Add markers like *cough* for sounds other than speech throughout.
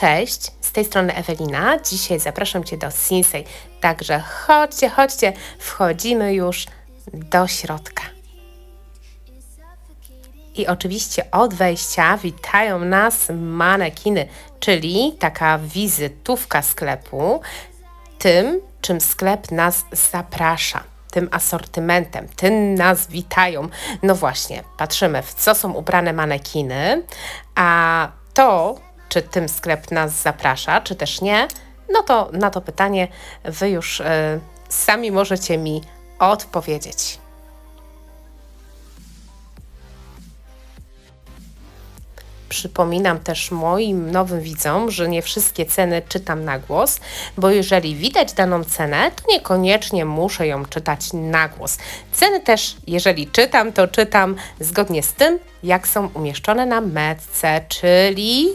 Cześć, z tej strony Ewelina. Dzisiaj zapraszam Cię do Sinsei. Także chodźcie, chodźcie, wchodzimy już do środka. I oczywiście od wejścia witają nas manekiny, czyli taka wizytówka sklepu, tym, czym sklep nas zaprasza, tym asortymentem, tym nas witają. No właśnie, patrzymy, w co są ubrane manekiny, a to, czy tym sklep nas zaprasza, czy też nie, no to na to pytanie Wy już y, sami możecie mi odpowiedzieć. Przypominam też moim nowym widzom, że nie wszystkie ceny czytam na głos, bo jeżeli widać daną cenę, to niekoniecznie muszę ją czytać na głos. Ceny też, jeżeli czytam, to czytam zgodnie z tym, jak są umieszczone na metce, czyli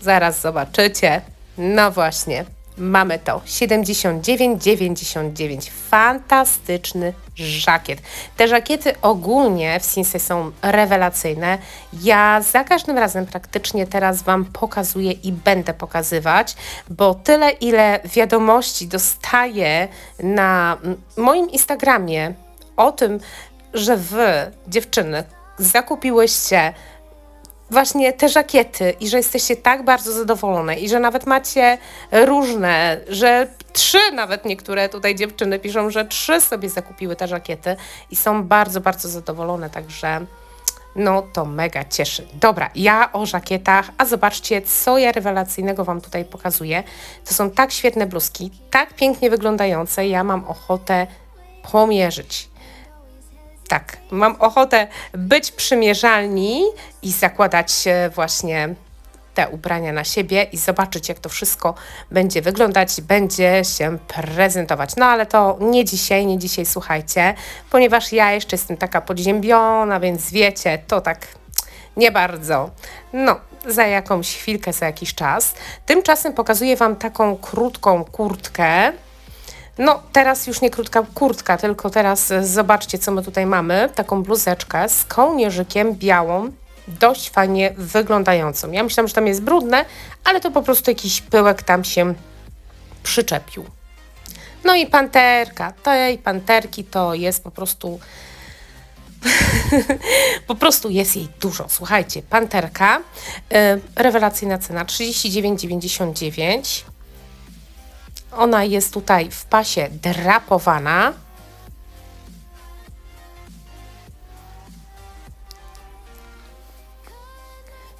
zaraz zobaczycie. No właśnie, Mamy to 79,99. Fantastyczny żakiet. Te żakiety ogólnie w Sinse są rewelacyjne. Ja za każdym razem praktycznie teraz Wam pokazuję i będę pokazywać, bo tyle ile wiadomości dostaję na moim Instagramie o tym, że Wy, dziewczyny, zakupiłyście właśnie te żakiety i że jesteście tak bardzo zadowolone i że nawet macie różne, że trzy nawet niektóre tutaj dziewczyny piszą, że trzy sobie zakupiły te żakiety i są bardzo, bardzo zadowolone, także no to mega cieszy. Dobra, ja o żakietach, a zobaczcie, co ja rewelacyjnego Wam tutaj pokazuję. To są tak świetne bluzki, tak pięknie wyglądające, ja mam ochotę pomierzyć tak, mam ochotę być przymierzalni i zakładać właśnie te ubrania na siebie i zobaczyć, jak to wszystko będzie wyglądać, będzie się prezentować. No ale to nie dzisiaj, nie dzisiaj, słuchajcie, ponieważ ja jeszcze jestem taka podziębiona, więc wiecie, to tak nie bardzo. No, za jakąś chwilkę, za jakiś czas. Tymczasem pokazuję Wam taką krótką kurtkę, no, teraz już nie krótka kurtka, tylko teraz e, zobaczcie, co my tutaj mamy. Taką bluzeczkę z kołnierzykiem białą, dość fajnie wyglądającą. Ja myślałam, że tam jest brudne, ale to po prostu jakiś pyłek tam się przyczepił. No i panterka. Tej panterki to jest po prostu... *laughs* po prostu jest jej dużo. Słuchajcie, panterka, yy, rewelacyjna cena 39,99 ona jest tutaj w pasie drapowana.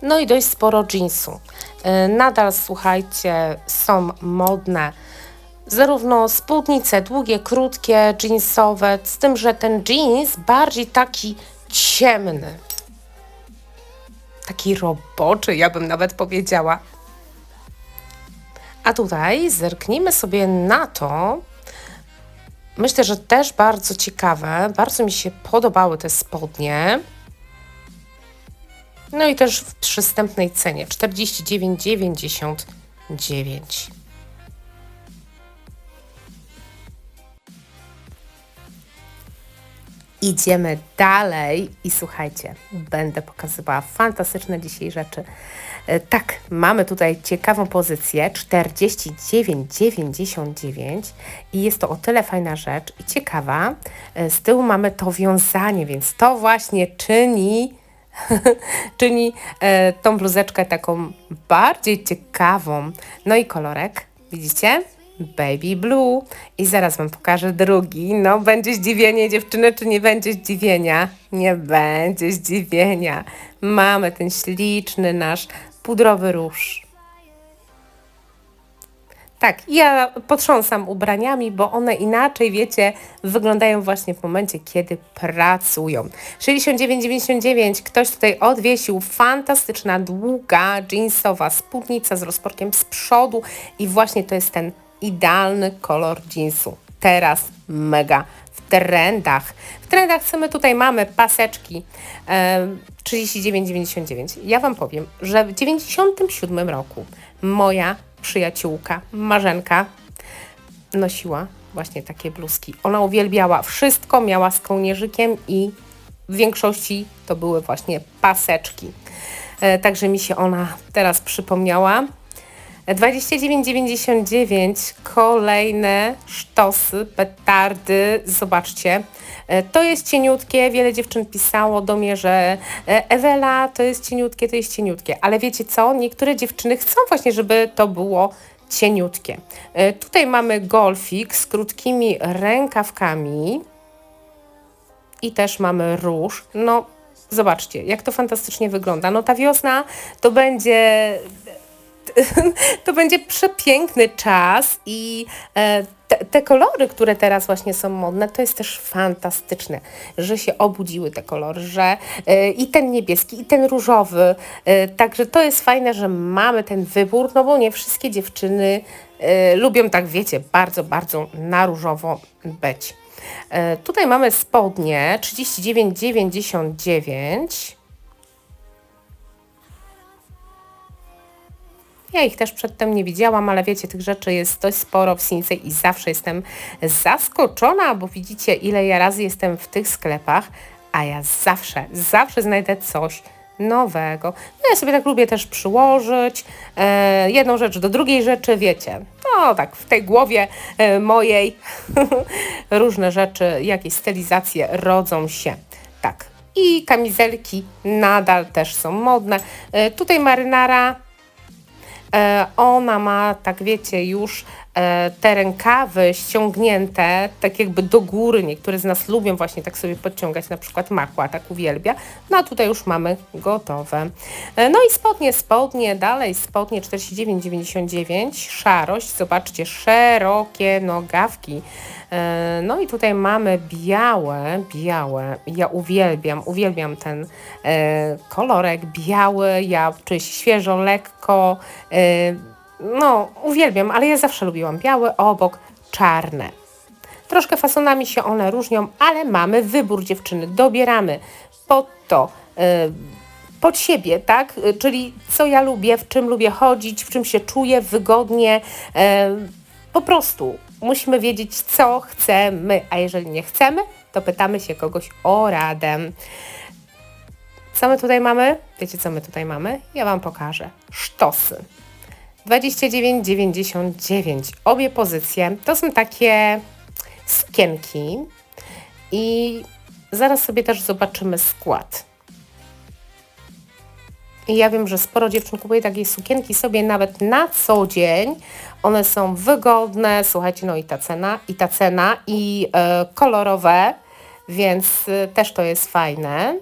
No i dość sporo jeansu. Y, nadal, słuchajcie, są modne zarówno spódnice długie, krótkie, jeansowe, z tym, że ten jeans bardziej taki ciemny. Taki roboczy, ja bym nawet powiedziała. A tutaj zerknijmy sobie na to. Myślę, że też bardzo ciekawe. Bardzo mi się podobały te spodnie. No i też w przystępnej cenie 49,99. Idziemy dalej i słuchajcie, będę pokazywała fantastyczne dzisiaj rzeczy. E, tak, mamy tutaj ciekawą pozycję 49,99 i jest to o tyle fajna rzecz i ciekawa. E, z tyłu mamy to wiązanie, więc to właśnie czyni *laughs* czyni e, tą bluzeczkę taką bardziej ciekawą. No i kolorek, widzicie? Baby Blue. I zaraz Wam pokażę drugi. No, będzie zdziwienie dziewczyny, czy nie będzie zdziwienia? Nie będzie zdziwienia. Mamy ten śliczny nasz pudrowy róż. Tak, ja potrząsam ubraniami, bo one inaczej, wiecie, wyglądają właśnie w momencie, kiedy pracują. 69,99 ktoś tutaj odwiesił fantastyczna, długa, jeansowa spódnica z rozporkiem z przodu i właśnie to jest ten idealny kolor jeansu. Teraz mega w trendach. W trendach co my tutaj mamy? Paseczki e, 39,99. Ja Wam powiem, że w 97 roku moja przyjaciółka Marzenka nosiła właśnie takie bluzki. Ona uwielbiała wszystko, miała z kołnierzykiem i w większości to były właśnie paseczki. e, także mi się ona teraz przypomniała. 29,99 kolejne sztosy, petardy, zobaczcie. E, to jest cieniutkie, wiele dziewczyn pisało do mnie, że e, Ewela to jest cieniutkie, to jest cieniutkie, ale wiecie co, niektóre dziewczyny chcą właśnie, żeby to było cieniutkie. E, tutaj mamy golfik z krótkimi rękawkami i też mamy róż. No, zobaczcie, jak to fantastycznie wygląda. No ta wiosna to będzie *laughs* to będzie przepiękny czas i e, te, te, kolory, które teraz właśnie są modne, to jest też fantastyczne, że się obudziły te kolory, że e, i ten niebieski, i ten różowy. E, także to jest fajne, że mamy ten wybór, no bo nie wszystkie dziewczyny lubią tak, wiecie, bardzo, bardzo na różowo być. Tutaj mamy spodnie 39,99 Ja ich też przedtem nie widziałam, ale wiecie, tych rzeczy jest dość sporo w Sinsei i zawsze jestem zaskoczona, bo widzicie, ile ja razy jestem w tych sklepach, a ja zawsze, zawsze znajdę coś nowego. No ja sobie tak lubię też przyłożyć e, jedną rzecz do drugiej rzeczy, wiecie, to tak w tej głowie e, mojej *laughs* różne rzeczy, jakieś stylizacje rodzą się. Tak. I kamizelki nadal też są modne. E, tutaj marynara ona ma, tak wiecie, już e, te rękawy ściągnięte, tak jakby do góry. Niektóre z nas lubią właśnie tak sobie podciągać, na przykład makła, tak uwielbia. No a tutaj już mamy gotowe. E, no i spodnie, spodnie, dalej spodnie 49,99, szarość, zobaczcie, szerokie nogawki. E, no i tutaj mamy białe, białe. Ja uwielbiam, uwielbiam ten e, kolorek biały. Ja czuję się świeżo, lekko. No, uwielbiam, ale ja zawsze lubiłam białe, obok czarne. Troszkę fasonami się one różnią, ale mamy wybór dziewczyny. Dobieramy pod to pod siebie, tak? Czyli co ja lubię, w czym lubię chodzić, w czym się czuję wygodnie. po prostu musimy wiedzieć, co chcemy, a jeżeli nie chcemy, to pytamy się kogoś o radę. Co my tutaj mamy? Wiecie, co my tutaj mamy? Ja Wam pokażę. Sztosy. 29,99. Obie pozycje to są takie sukienki i zaraz sobie też zobaczymy skład. I ja wiem, że sporo dziewczyn kupuje takie sukienki sobie nawet na co dzień. One są wygodne, słuchajcie, no i ta cena, i ta cena, i e, kolorowe, więc e, też to jest fajne.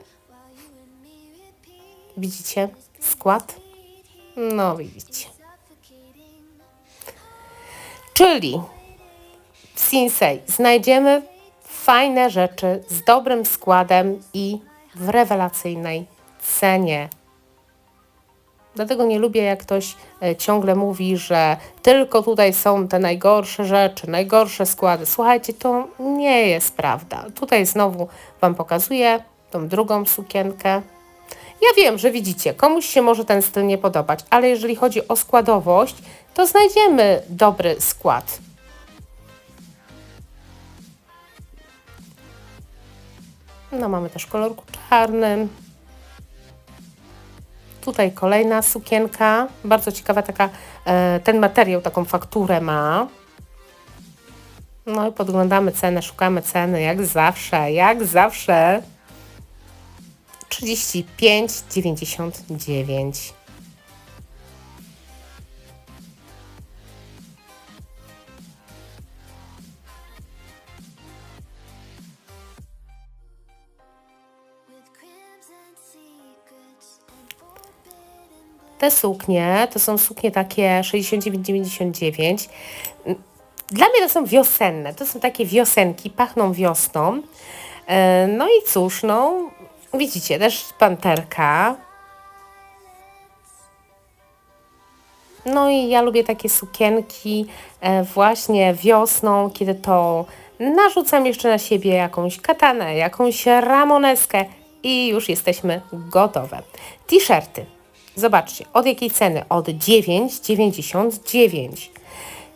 Widzicie skład? No widzicie. Czyli w Sinsei znajdziemy fajne rzeczy z dobrym składem i w rewelacyjnej cenie. Dlatego nie lubię, jak ktoś e, ciągle mówi, że tylko tutaj są te najgorsze rzeczy, najgorsze składy. Słuchajcie, to nie jest prawda. Tutaj znowu Wam pokazuję tą drugą sukienkę. Ja wiem, że widzicie, komuś się może ten styl nie podobać, ale jeżeli chodzi o składowość, to znajdziemy dobry skład. No mamy też kolorku czarnym. Tutaj kolejna sukienka, bardzo ciekawa taka, e, ten materiał taką fakturę ma. No i podglądamy cenę, szukamy ceny, jak zawsze, jak zawsze. 35,99. Te suknie to są suknie takie 69-99. Dla mnie to są wiosenne. To są takie wiosenki, pachną wiosną. E, no i cóż, no widzicie, też panterka. No i ja lubię takie sukienki e, właśnie wiosną, kiedy to narzucam jeszcze na siebie jakąś katanę, jakąś ramoneskę i już jesteśmy gotowe. T-shirty. Zobaczcie, od jakiej ceny? Od 9,99.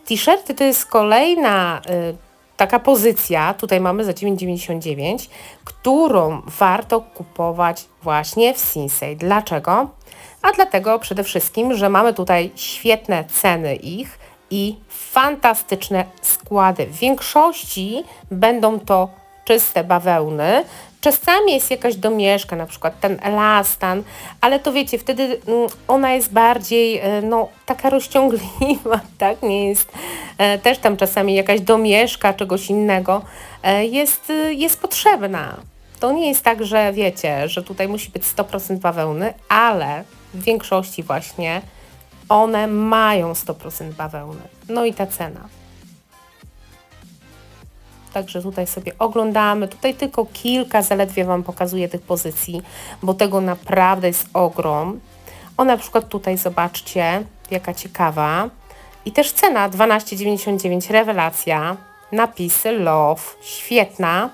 T-shirty to jest kolejna y, taka pozycja, tutaj mamy za 9,99, którą warto kupować właśnie w Sinsei. Dlaczego? A dlatego przede wszystkim, że mamy tutaj świetne ceny ich i fantastyczne składy. W większości będą to czyste bawełny. Czasami jest jakaś domieszka, na przykład ten elastan, ale to wiecie, wtedy mm, ona jest bardziej e, no, taka rozciągliwa, *laughs* tak? Nie jest e, też tam czasami jakaś domieszka czegoś innego e, jest, jest potrzebna. To nie jest tak, że wiecie, że tutaj musi być 100% bawełny, ale w większości właśnie one mają 100% bawełny. No i ta cena. Także tutaj sobie oglądamy. Tutaj tylko kilka zaledwie Wam pokazuję tych pozycji, bo tego naprawdę jest ogrom. O na przykład tutaj zobaczcie, jaka ciekawa. I też cena 12,99, rewelacja. Napisy love, świetna.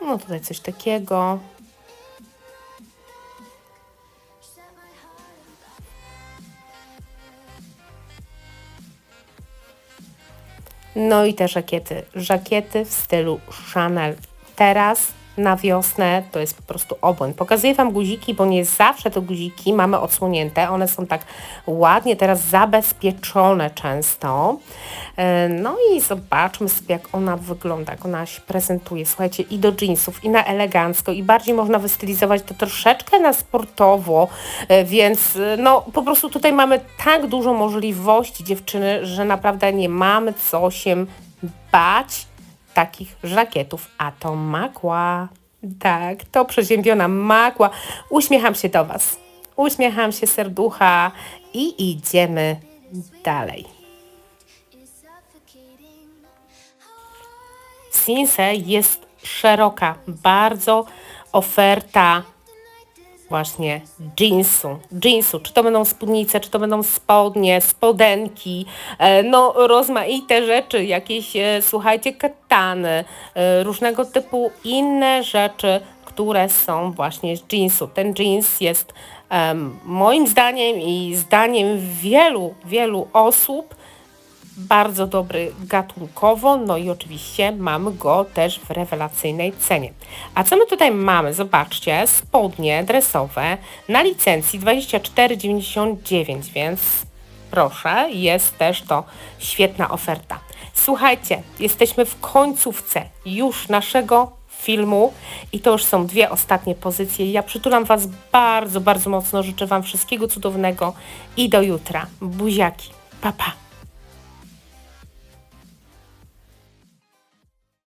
No tutaj coś takiego. No i te żakiety. Żakiety w stylu Chanel. Teraz na wiosnę to jest po prostu obłęd. Pokazuję Wam guziki, bo nie zawsze te guziki mamy odsłonięte. One są tak ładnie teraz zabezpieczone często. E, no i zobaczmy sobie, jak ona wygląda, jak ona się prezentuje. Słuchajcie, i do jeansów, i na elegancko, i bardziej można wystylizować to troszeczkę na sportowo, e, więc e, no po prostu tutaj mamy tak dużo możliwości dziewczyny, że naprawdę nie mamy co się bać takich żakietów, a to makła. Tak, to przeziębiona makła. Uśmiecham się do Was. Uśmiecham się serducha i idziemy dalej. Sinse jest szeroka, bardzo oferta właśnie jeansu, jeansu, czy to będą spódnice, czy to będą spodnie, spodenki, e, no rozmaite rzeczy, jakieś, e, słuchajcie, katany, e, różnego typu inne rzeczy, które są właśnie z jeansu. Ten jeans jest moim zdaniem i zdaniem wielu, wielu osób bardzo dobry gatunkowo, no i oczywiście mamy go też w rewelacyjnej cenie. A co my tutaj mamy? Zobaczcie, spodnie dresowe na licencji 24,99, więc proszę, jest też to świetna oferta. Słuchajcie, jesteśmy w końcówce już naszego filmu i to już są dwie ostatnie pozycje. Ja przytulam Was bardzo, bardzo mocno. Życzę Wam wszystkiego cudownego i do jutra. Buziaki. Pa, pa.